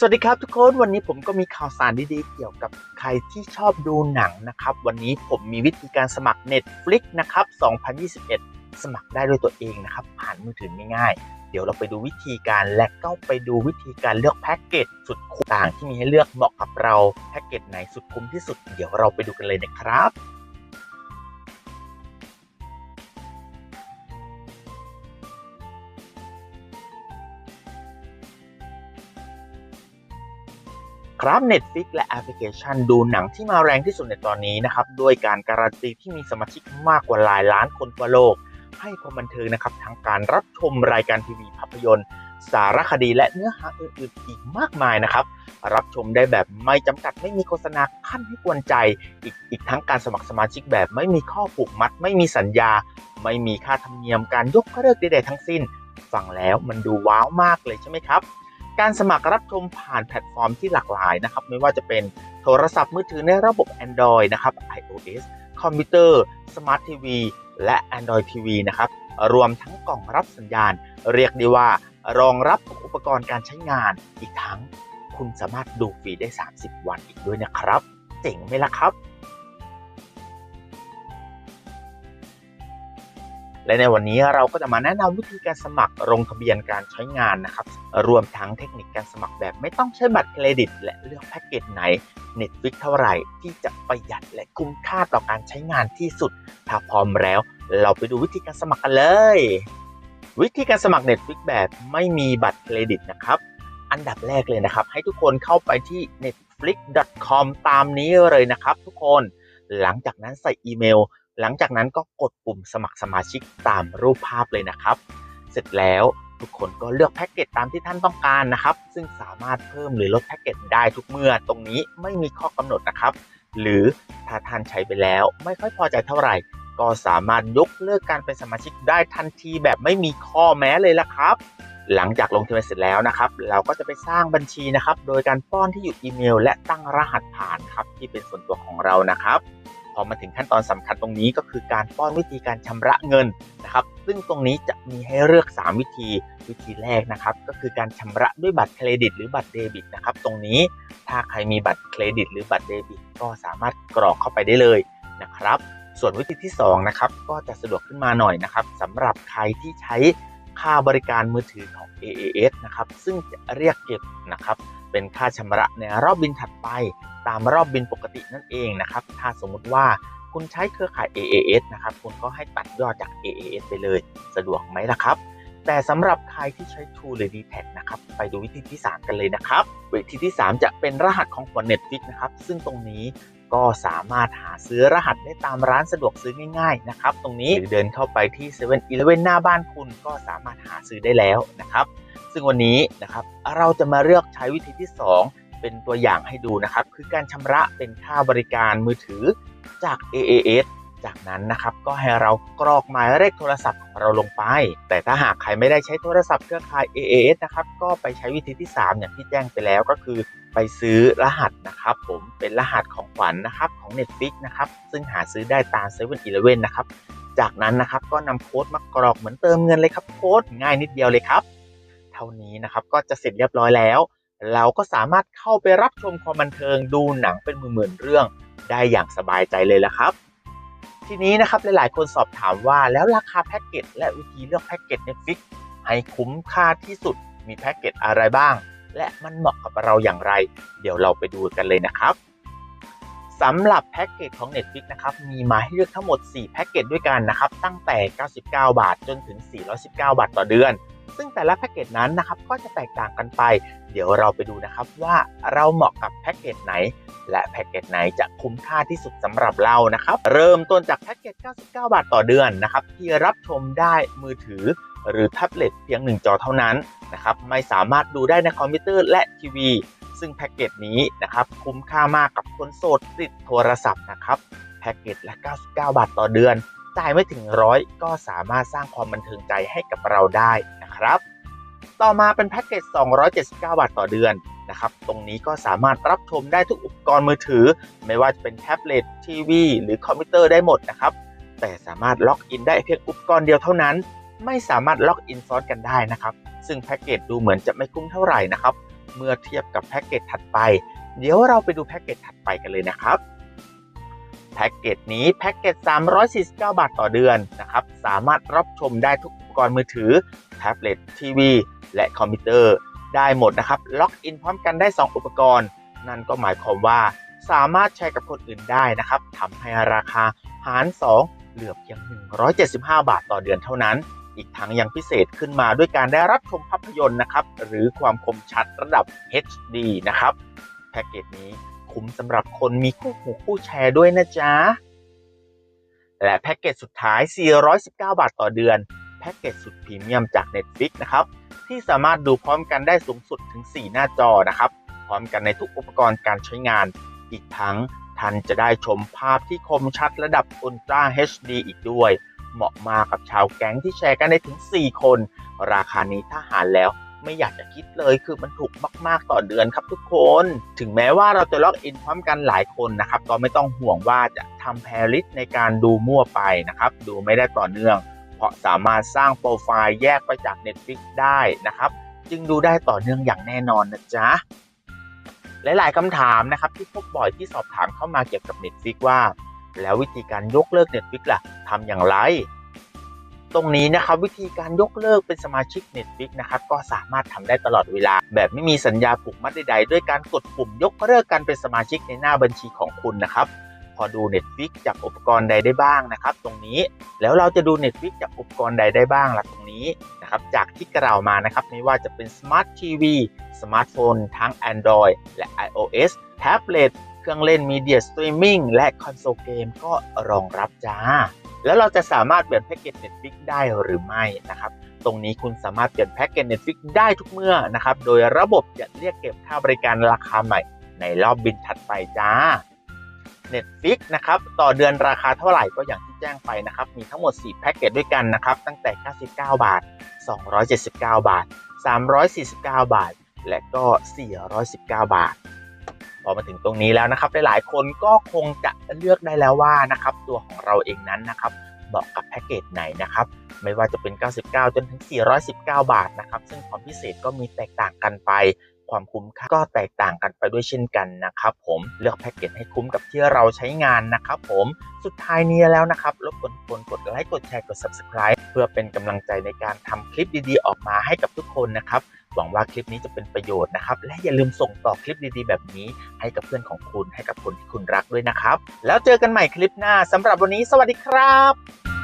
สวัสดีครับทุกคนวันนี้ผมก็มีข่าวสารดีๆ เกี่ยวกับใครที่ชอบดูหนังนะครับ วันนี้ผมมีวิธีการสมัคร Netflix นะครับ 2021 สมัครได้ด้วยตัวเองนะครับ ผ่านมือถือง่ายๆ เดี๋ยวเราไปดูวิธีการและก็ไปดูวิธีการเลือกแพ็กเกจสุดคุ้มต่างที่มีให้เลือกเหมาะกับเราแพ็กเกจไหนสุดคุ้มที่สุด เดี๋ยวเราไปดูกันเลยนะครับ ครับ Netflix และแอปพลิเคชันดูหนังที่มาแรงที่สุดในตอนนี้นะครับด้วยการการันตีที่มีสมาชิกมากกว่าหลายล้านคนทั่วโลก ให้ความบันเทิงนะครับทั้งการรับชมรายการทีวีภาพยนตร์ สารคดีและเนื้อหาอื่นๆอีกมากมายนะครับ รับชมได้แบบไม่จำกัดไม่มีโฆษณาขั้นให้กวนใจ อีกอีกทั้งการสมัครสมาชิกแบบไม่มีข้อผูกมัด ไม่มีสัญญา ไม่มีค่าธรรมเนียมการยกเลิกใดๆทั้งสิ้น ฟังแล้วมันดูว้าวมากเลยใช่ไหมครับ การสมัครรับชมผ่านแพลตฟอร์มที่หลากหลายนะครับ ไม่ว่าจะเป็นโทรศัพท์มือถือในระบบ Android นะครับ iOS คอมพิวเตอร์ Smart TV และ Android TV นะครับ รวมทั้งกล่องรับสัญญาณ เรียกได้ว่ารองรับอุปกรณ์การใช้งาน อีกทั้งคุณสามารถดูฟรีได้ 30 วันอีกด้วยนะครับ เจ๋งไหมล่ะครับ และในวันนี้เราก็จะมาแนะนำวิธีการสมัครลงทะเบียนการใช้งานนะครับ รวมทั้งเทคนิคการสมัครแบบไม่ต้องใช้บัตรเครดิต และเลือกแพ็กเกจไหน Netflix เท่าไหร่ที่จะประหยัดและคุ้มค่าต่อการใช้งานที่สุด ถ้าพร้อมแล้ว เราไปดูวิธีการสมัครกันเลย วิธีการสมัคร Netflix แบบไม่มีบัตรเครดิตนะครับอันดับแรกเลยนะครับ ให้ทุกคนเข้าไปที่ netflix.com ตามนี้เลยนะครับ ทุกคนหลังจากนั้นใส่อีเมล หลังจากนั้นก็กดปุ่มสมัครสมาชิกตามรูปภาพเลยนะครับ เสร็จแล้วทุกคนก็เลือกแพ็กเกจตามที่ท่านต้องการนะครับ ซึ่งสามารถเพิ่มหรือลดแพ็กเกจได้ทุกเมื่อ ตรงนี้ไม่มีข้อกำหนดนะครับ หรือถ้าท่านใช้ไปแล้วไม่ค่อยพอใจเท่าไหร่ ก็สามารถยกเลิกการเป็นสมาชิกได้ทันทีแบบไม่มีข้อแม้เลยละครับ หลังจากลงทะเบียนเสร็จแล้วนะครับ เราก็จะไปสร้างบัญชีนะครับ โดยการป้อนที่อยู่อีเมล และตั้งรหัสผ่านครับที่เป็นส่วนตัวของเรานะครับ อมาถึงขั้นตอนสำคัญตรงนี้ก็คือการป้อนวิธีการชำระเงินนะครับ ซึ่งตรงนี้จะมีให้เลือก 3 วิธีวิธีแรกนะครับ ก็คือการชำระด้วยบัตรเครดิต หรือบัตรเดบิตนะครับ ตรงนี้ถ้าใครมีบัตรเครดิต หรือบัตรเดบิต ก็สามารถกรอกเข้าไปได้เลยนะครับ ส่วนวิธีที่2นะครับก็จะสะดวกขึ้นมาหน่อยนะครับสำหรับใครที่ใช้ ค่าบริการมือถือของ AAS นะครับ ซึ่งจะเรียกเก็บนะครับ เป็นค่าชำระในรอบบินถัดไปตามรอบบินปกตินั่นเองนะครับ ถ้าสมมุติว่าคุณใช้เครือข่าย AAS นะครับ คุณก็ให้ตัดยอดจาก AAS ไปเลย สะดวกไหมล่ะครับ แต่สำหรับใครที่ใช้ True หรือ d t a c นะครับ ไปดูวิธีที่ 3 กันเลยนะครับ วิธีที่ 3 จะเป็นรหัสของขวัญ Netflix นะครับ ซึ่งตรงนี้ ก็สามารถหาซื้อรหัสได้ตามร้านสะดวกซื้อง่ายๆนะครับตรงนี้หรือเดินเข้าไปที่7 e เ e ่ e อหน้าบ้านคุณก็สามารถหาซื้อได้แล้วนะครับ ซึ่งวันนี้นะครับเราจะมาเลือกใช้วิธีที่ 2 เป็นตัวอย่างให้ดูนะครับ คือการชำระเป็นค่าบริการมือถือจาก AAS จากนั้นนะครับก็ให้เรากรอกหมายเลขโทรศัพท์ของเราลงไป แต่ถ้าหากใครไม่ได้ใช้โทรศัพท์เครือข่าย AAS นะครับก็ไปใช้วิธีที่ 3 อย่างที่แจ้งไปแล้วก็คือไปซื้อรหัสนะครับผมเป็นรหัสของขวัญนนะครับของ Netflix นะครับซึ่งหาซื้อได้ตาม7 e เ e ่ e นะครับจากนั้นนะครับก็นำโค้ดมากรอกเหมือนเติมเงินเลยครับโค้ดง่ายนิดเดียวเลยครับ เท่านี้นะครับก็จะเสร็จเรียบร้อยแล้ว เราก็สามารถเข้าไปรับชมความบันเทิงดูหนังเป็นหมื่นๆเรื่อง ได้อย่างสบายใจเลยละครับ ทีนี้นะครับหลายๆ คนสอบถามว่าแล้วราคาแพ็กเกจและวิธีเลือกแพ็กเกจ Netflix ให้คุ้มค่าที่สุดมีแพ็กเกจอะไรบ้าง และมันเหมาะกับเราอย่างไร เดี๋ยวเราไปดูกันเลยนะครับสำหรับแพ็กเกจของ Netflix นะครับมีมาให้เลือกทั้งหมด 4 แพ็กเกจด้วยกันนะครับตั้งแต่ 99 บาทจนถึง 419 บาทต่อเดือน ซึ่งแต่ละแพ็กเกจนั้นนะครับก็จะแตกต่างกันไป เดี๋ยวเราไปดูนะครับว่าเราเหมาะกับแพ็กเกจไหน และแพ็กเกจไหนจะคุ้มค่าที่สุดสำหรับเรานะครับ เริ่มต้นจากแพ็กเกจ 99 บาทต่อเดือนนะครับที่รับชมได้มือถือ หรือแท็บเล็ตเพียง 1 จอเท่านั้นนะครับไม่สามารถดูได้ในคอมพิวเตอร์และทีวี ซึ่งแพ็กเกจนี้นะครับคุ้มค่ามากกับคนโสดติดโทรศัพท์นะครับแพ็กเกจละ 99 บาทต่อเดือนจ่ายไม่ถึงร้อยก็สามารถสร้างความบันเทิงใจให้กับเราได้ นะครับ ต่อมาเป็นแพ็กเกจ 279 บาทต่อเดือนนะครับ ตรงนี้ก็สามารถรับชมได้ทุกอุปกรณ์มือถือ ไม่ว่าจะเป็นแท็บเล็ตทีวีหรือคอมพิวเตอร์ได้หมดนะครับ แต่สามารถล็อกอินได้เพียงอุปกรณ์เดียวเท่านั้น ไม่สามารถล็อกอินซ้อนกันได้นะครับ ซึ่งแพ็กเกจดูเหมือนจะไม่คุ้มเท่าไหร่นะครับ เมื่อเทียบกับแพ็กเกจถัดไป เดี๋ยวเราไปดูแพ็กเกจถัดไปกันเลยนะครับ แพ็กเกจนี้แพ็กเกจ 349 บาทต่อเดือนนะครับ สามารถรับชมได้ทุกอุปกรณ์มือถือ แท็บเล็ตทีวี และคอมพิวเตอร์ได้หมดนะครับ ล็อกอินพร้อมกันได้ 2 อุปกรณ์ นั่นก็หมายความว่าสามารถแชร์กับคนอื่นได้นะครับทำให้ราคาหาร 2 เหลือเพียง 175 บาทต่อเดือนเท่านั้น อีกทั้งยังพิเศษขึ้นมาด้วยการได้รับชมภาพยนตร์นะครับ หรือความคมชัดระดับ HD นะครับ แพ็กเกจนี้ คุ้มสำหรับคนมีคู่หูคู่แชร์ด้วยนะจ๊ะ และแพ็กเกจสุดท้าย 419 บาทต่อเดือน แพ็กเกจสุดพรีเมียมจาก Netflix นะครับ ที่สามารถดูพร้อมกันได้สูงสุดถึง 4 หน้าจอนะครับ พร้อมกันในทุกอุปกรณ์การใช้งาน อีกทั้งท่านจะได้ชมภาพที่คมชัดระดับ Ultra HD อีกด้วย เหมาะมากกับชาวแก๊งที่แชร์กันได้ถึง 4 คน ราคานี้ถ้าหารแล้ว ไม่อยากจะคิดเลยคือมันถูกมากๆต่อเดือนครับทุกคน ถึงแม้ว่าเราจะล็อกอินพร้อมกันหลายคนนะครับก็ไม่ต้องห่วงว่าจะทำแพลิสในการดูมั่วไปนะครับ ดูไม่ได้ต่อเนื่อง เพราะสามารถสร้างโปรไฟล์แยกไปจาก Netflix ได้นะครับ จึงดูได้ต่อเนื่องอย่างแน่นอนนะจ๊ะหลาย ๆคำถามนะครับที่พบบ่อยที่สอบถามเข้ามาเกี่ยวกับ Netflix ว่า แล้ววิธีการยกเลิก Netflix ล่ะทำอย่างไร ตรงนี้นะครับวิธีการยกเลิกเป็นสมาชิก Netflix นะครับก็สามารถทำได้ตลอดเวลา แบบไม่มีสัญญาผูกมัดใดๆ ด้วยการกดปุ่มยกเลิกการเป็นสมาชิกในหน้าบัญชีของคุณนะครับพอดู Netflix จากอุปกรณ์ใดได้บ้างนะครับ ตรงนี้แล้วเราจะดู Netflix จากอุปกรณ์ใดได้บ้างล่ะตรงนี้นะครับจากที่กล่าวมานะครับไม่ว่าจะเป็น Smart TV สมาร์ทโฟนทั้ง Android และ iOS แท็บเล็ตเครื่องเล่นมีเดียสตรีมมิ่งและคอนโซลเกมก็รองรับจ้า แล้วเราจะสามารถเปลี่ยนแพ็กเกจ Netflix ได้หรือไม่นะครับ ตรงนี้คุณสามารถเปลี่ยนแพ็กเกจ Netflix ได้ทุกเมื่อนะครับ โดยระบบจะเรียกเก็บค่าบริการราคาใหม่ ในรอบบินถัดไปจ้า Netflix นะครับต่อเดือนราคาเท่าไหร่ก็อย่างที่แจ้งไปนะครับ มีทั้งหมด 4 แพ็กเกจด้วยกันนะครับ ตั้งแต่ 99 บาท 279 บาท 349 บาท และก็ 419 บาท อมาถึงตรงนี้แล้วนะครับ หลายๆ คนก็คงจะเลือกได้แล้วว่านะครับตัวของเราเองนั้นนะครับเหมาะกับแพ็กเกจไหนนะครับไม่ว่าจะเป็น 99 จนถึง 419 บาทนะครับ ซึ่งความพิเศษก็มีแตกต่างกันไป ความคุ้มค่าก็แตกต่างกันไปด้วยเช่นกันนะครับ ผมเลือกแพ็กเกจให้คุ้มกับที่เราใช้งานนะครับผมสุดท้ายนี้แล้วนะครับรบกวนกคนกดไลค์กดแชร์กด subscribe เพื่อเป็นกำลังใจในการทำคลิปดีๆ ออกมาให้กับทุกคนนะครับหวังว่าคลิปนี้จะเป็นประโยชน์นะครับ และอย่าลืมส่งต่อคลิปดีๆ แบบนี้ให้กับเพื่อนของคุณให้กับคนที่คุณรักด้วยนะครับ แล้วเจอกันใหม่คลิปหน้าสำหรับวันนี้ สวัสดีครับ